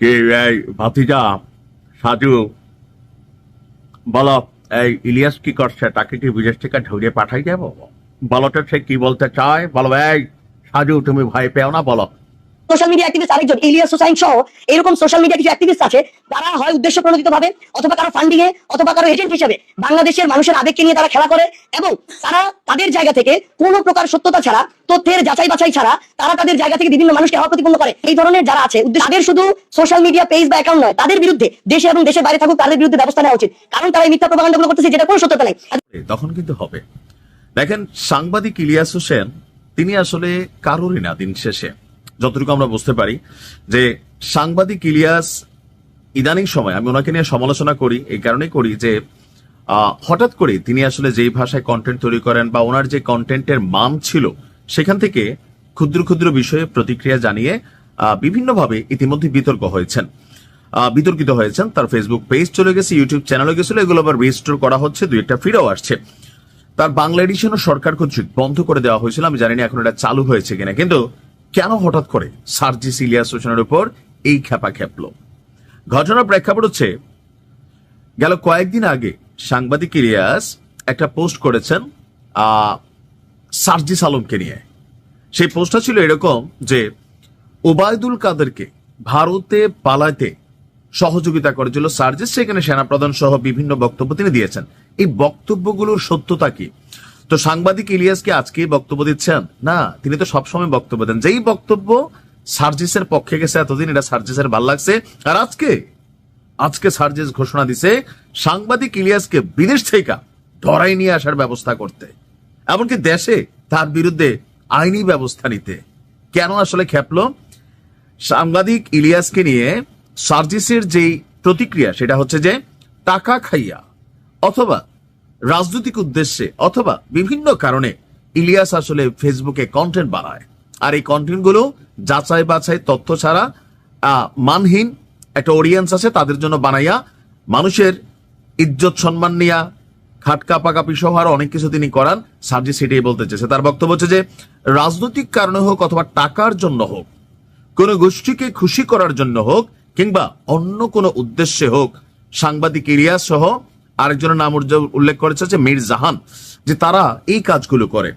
কে এই ভাতিজা? সাজু বলো, এই ইলিয়াস কি করছে? তাকে কি বিদেশ থেকে ধরিয়ে পাঠাই যাব বলো তো সে কি বলতে চায়? বলো, এই সাজু তুমি ভয় পেও না, বলো। সোশ্যাল মিডিয়া অ্যাক্টিভিস্ট আরেকজন ইলিয়াস হোসাইন সহ এরকম সোশ্যাল মিডিয়া কিছু অ্যাক্টিভিস্ট আছে, তারা হয় উদ্দেশ্য প্রণোদিত ভাবে, অথবা কারও ফান্ডিং এ, অথবা কারও এজেন্ট হিসেবে বাংলাদেশের মানুষের আবেগকে নিয়ে তারা খেলা করে এবং তারা তাদের জায়গা থেকে কোনো প্রকার সত্যতা ছাড়া, তথ্যের যাচাই বাছাই ছাড়া তারা তাদের জায়গা থেকে বিভিন্ন মানুষকে হওয়া প্রতিপন্ন করে। এই ধরনের যারা আছে তাদের শুধু সোশ্যাল মিডিয়া পেজ বা অ্যাকাউন্ট নয়, তাদের বিরুদ্ধে দেশে এবং দেশের বাইরে থাকুক, তাদের বিরুদ্ধে ব্যবস্থা নেওয়া উচিত। কারণ তারা এই মিথ্যা প্রবাগান্ডাগুলো করতেছে, যেটা কোনো সত্যতা নেই। তখন কিন্তু হবে। দেখেন, সাংবাদিক ইলিয়াস হোসেন, তিনি আসলে কারোরই না, দিন শেষে। যতটুকু আমরা বুঝতে পারি, যে সাংবাদিক ইলিয়াস ইদানিং সময়, আমি ওনাকে নিয়ে সমালোচনা করি, এই কারণেই করি যে হঠাৎ করে তিনি আসলে যেই ভাষায় কন্টেন্ট তৈরি করেন বা ওনার যে কন্টেন্টের মান ছিল, সেখান থেকে ক্ষুদ্র ক্ষুদ্র বিষয়ে প্রতিক্রিয়া জানিয়ে বিভিন্নভাবে ইতিমধ্যে বিতর্ক হয়েছেন। বিতর্কিত হয়েছেন। তার ফেসবুক পেজ চলে গেছে ইউটিউব চ্যানেলে গেছিল, এগুলো আবার রিস্টোর করা হচ্ছে, দুই একটা ফিরেও আসছে। তার বাংলা এডিশনও সরকার কর্তৃক বন্ধ করে দেওয়া হয়েছিল, আমি জানি না এখন এটা চালু হয়েছে কিনা, কিন্তু কেন হঠাৎ করে সার্জিস ইলিয়াস হোসেনের উপর এই খেপা খেপলো? ঘটনার প্রেক্ষাপট হচ্ছে, গেল কয়েকদিন আগে সাংবাদিক ইলিয়াস একটা পোস্ট করেছেন সার্জিস আলমকে নিয়ে। সেই পোস্টটা ছিল এরকম যে, ওবায়দুল কাদেরকে ভারতে পালাতে সহযোগিতা করেছিল সার্জিস, সেখানে সেনাপ্রধান সহ বিভিন্ন বক্তব্য তিনি দিয়েছেন। এই বক্তব্যগুলোর সত্যতা কি? তো সাংবাদিক ইলিয়াসকে আজকে বক্তব্য দিচ্ছেন? না, তিনি তো সবসময় বক্তব্য দেন। যেই বক্তব্য সার্জিসের পক্ষে গেছে এতদিন, এটা সার্জিসের ভালো লাগছে। আর আজকে আজকে সার্জিস ঘোষণা দিছে, সাংবাদিক ইলিয়াসকে বিদেশ থেকে ধরাই নিয়ে আসার ব্যবস্থা করতে। এমনকি দেশে তার বিরুদ্ধে আইনি ব্যবস্থা নিতে। কেন আসলে খেপলো? সাংবাদিক ইলিয়াসকে নিয়ে সার্জিসের যেই প্রতিক্রিয়া, সেটা হচ্ছে যে, টাকা খাইয়া অথবা রাজনৈতিক উদ্দেশ্যে অথবা বিভিন্ন কারণে ইলিয়াস আসলে ফেসবুকে কন্টেন্ট বানায়। আর এই কন্টেন্টগুলো যাচাই বাছাই, তথ্য ছাড়া মানহীন একটা অডিয়েন্স আছে, তাদের জন্য বানাইয়া মানুষের ইজ্জত সম্মান নিয়া, খাটকা পাকাপি সহ আরও অনেক কিছু তিনি করান সার্জি সেটাই বলতে চেয়েছে। তার বক্তব্য হচ্ছে যে, রাজনৈতিক কারণে হোক অথবা টাকার জন্য হোক, কোনো গোষ্ঠীকে খুশি করার জন্য হোক, কিংবা অন্য কোনো উদ্দেশ্যে হোক, সাংবাদিক ইলিয়াস সহ আরেকজনের নাম উল্লেখ- করেছে যে মীর জাহান, যে তারা এই কাজগুলো করে।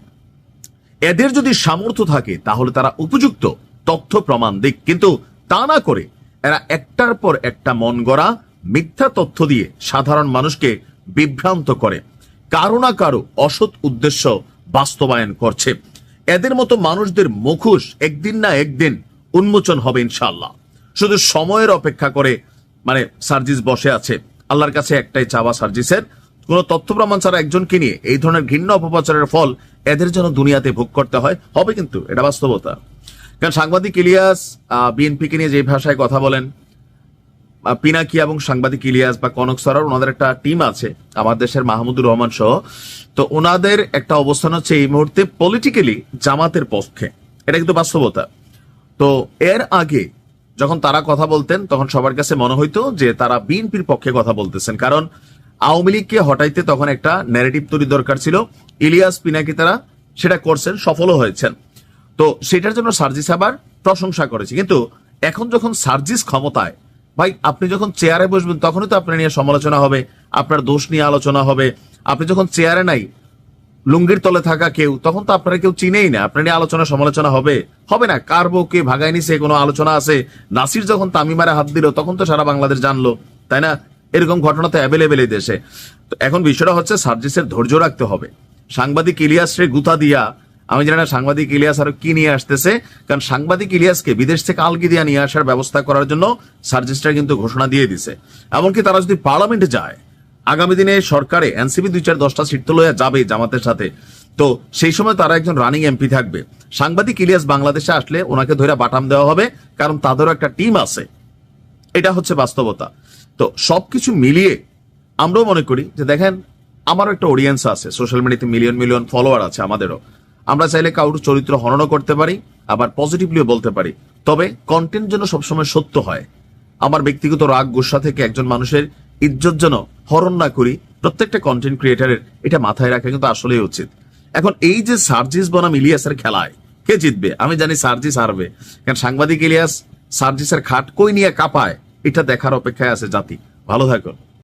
এদের যদি সামর্থ্য থাকে, তাহলে তারা উপযুক্ত তথ্য প্রমাণ দিক। কিন্তু তা না করে এরা একটার পর একটা মন গড়া, মিথ্যা তথ্য দিয়ে সাধারণ মানুষকে বিভ্রান্ত করে। কারও না কারও অসৎ উদ্দেশ্য বাস্তবায়ন করছে। এদের মতো মানুষদের মুখোশ একদিন না একদিন উন্মোচন হবে ইনশাল্লাহ শুধু সময়ের অপেক্ষা করে মানে সার্জিস বসে আছে। আল্লাহর কাছে একটাই চাওয়া সার্জিসের। কোন তথ্য প্রমাণ ছাড়া একজনকে নিয়ে এই ধরনের ঘৃণ্য অপপ্রচারের ফল এদের যেন দুনিয়াতে ভোগ করতে হয়, হবে কিন্তু এটা বাস্তবতা। কারণ সাংবাদিক ইলিয়াস বিএনপিকে নিয়ে যে ভাষায় কথা বলেন পিনাকি এবং সাংবাদিক ইলিয়াস বা কনক সরার ওনাদের একটা টিম আছে, আমার দেশের মাহমুদুর রহমান সহ। তো ওনাদের একটা অবস্থান হচ্ছে এই মুহূর্তে পলিটিক্যালি জামাতের পক্ষে। এটা কিন্তু বাস্তবতা। তো এর আগে যখন তারা কথা বলতেন, তখন সবার কাছে মনে হইতো যে তারা বিএনপির পক্ষে কথা বলতেছেন। কারণ আওয়ামী লীগকে হটাইতে তখন একটা ন্যারেটিভ তৈরি দরকার ছিল। ইলিয়াস পিনাকি তারা সেটা করছেন, সফলও হয়েছেন। তো সেটার জন্য সার্জিস আবার প্রশংসা করেছে। কিন্তু এখন যখন সার্জিস ক্ষমতায়, ভাই আপনি যখন চেয়ারে বসবেন, তখনই তো আপনার নিয়ে সমালোচনা হবে, আপনার দোষ নিয়ে আলোচনা হবে। আপনি যখন চেয়ারে নাই লুঙ্গির তলে থাকা কেউ, তখন তো আপনারা কেউ চিনেই না। আপনার নিয়ে আলোচনা সমালোচনা হবে। হবে না কার বউকে ভাগাই নিছে কোনো আলোচনা আছে? নাসির যখন তামিমারে হাত দিল, তখন তো সারা বাংলাদেশ জানলো, তাই না? এরকম ঘটনা তো অ্যাভেলেবেল এই দেশে। তো এখন বিষয়টা হচ্ছে সার্জিসের ধৈর্য রাখতে হবে। সাংবাদিক ইলিয়াসের গুতা দিয়া, আমি জানি না সাংবাদিক ইলিয়াস আরও কি নিয়ে আসতেছে, কারণ সাংবাদিক ইলিয়াসকে বিদেশ থেকে আলগি দিয়া নিয়ে আসার ব্যবস্থা করার জন্য সার্জিসটা কিন্তু ঘোষণা দিয়ে দিছে। এমনকি তারা যদি পার্লামেন্টে যায় আগামী দিনে সরকারে এনসিপি দুই চার দশটা সিট তো লইয়া যাবে জামাতের সাথে। তো সেই সময় তারা একজন রানিং এমপি থাকবে। সাংবাদিক ইলিয়াস বাংলাদেশে আসলে ওনাকে ধরে বাটাম দেওয়া হবে, কারণ তাদেরও একটা টিম আছে। এটা হচ্ছে বাস্তবতা। তো সবকিছু মিলিয়ে আমরাও মনে করি যে দেখেন, আমারও একটা অডিয়েন্স আছে। সোশ্যাল মিডিয়াতে মিলিয়ন মিলিয়ন ফলোয়ার আছে আমাদেরও। আমরা চাইলে কারোর চরিত্র হননও করতে পারি, আবার পজিটিভলিও বলতে পারি। তবে কন্টেন্ট যেন সবসময় সত্য হয়। আমার ব্যক্তিগত রাগ, গুসা থেকে একজন মানুষের ইজ্জত যেন হরণ না করি, প্রত্যেকটা কন্টেন্ট ক্রিয়েটারের এটা মাথায় রাখা কিন্তু আসলেই উচিত। এখন এই যে সার্জিস বনাম ইলিয়াসের খেলায়, কে জিতবে? আমি জানি সার্জিস হারবে। কারণ সাংবাদিক ইলিয়াস সার্জিসের খাট কই নিয়ে কাঁপায়, এটা দেখার অপেক্ষায় আছে জাতি। ভালো থাকুন।